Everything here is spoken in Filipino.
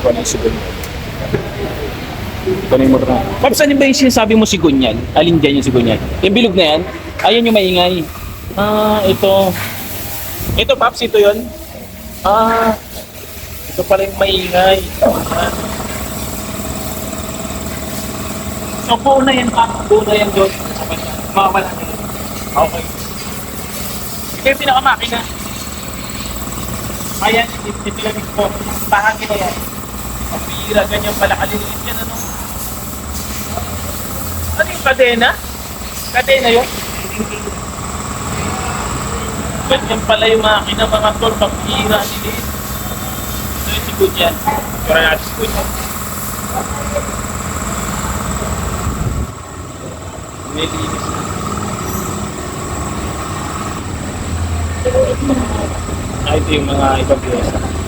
ano yung sigunyan. Ito na yung motor na. Paps, ano ba yung sinasabi mo sigunyan? Alin dyan yung sigunyan? Yung bilog na yan? Ayan yung maingay. Ah, ito. Ito, Paps, ito yon. Ah, ito pala yung maingay. So, buo na yan, Paps. Buo na yan doon. Sa kanya. Mawawala. Okay. Ito yung pinakamakina. Ayan, ito, lang ito. Bahagi na yan. Bihira, ganyan pala kaliliit yan, ano? Ano yung kadena? Kadena yun? Ganyan pala yung makina mga tol, bihira, niliit. Ito yung sigod yan. Tura natin sigod yan. May linis na. Ah, ito yung mga ibang pyesa.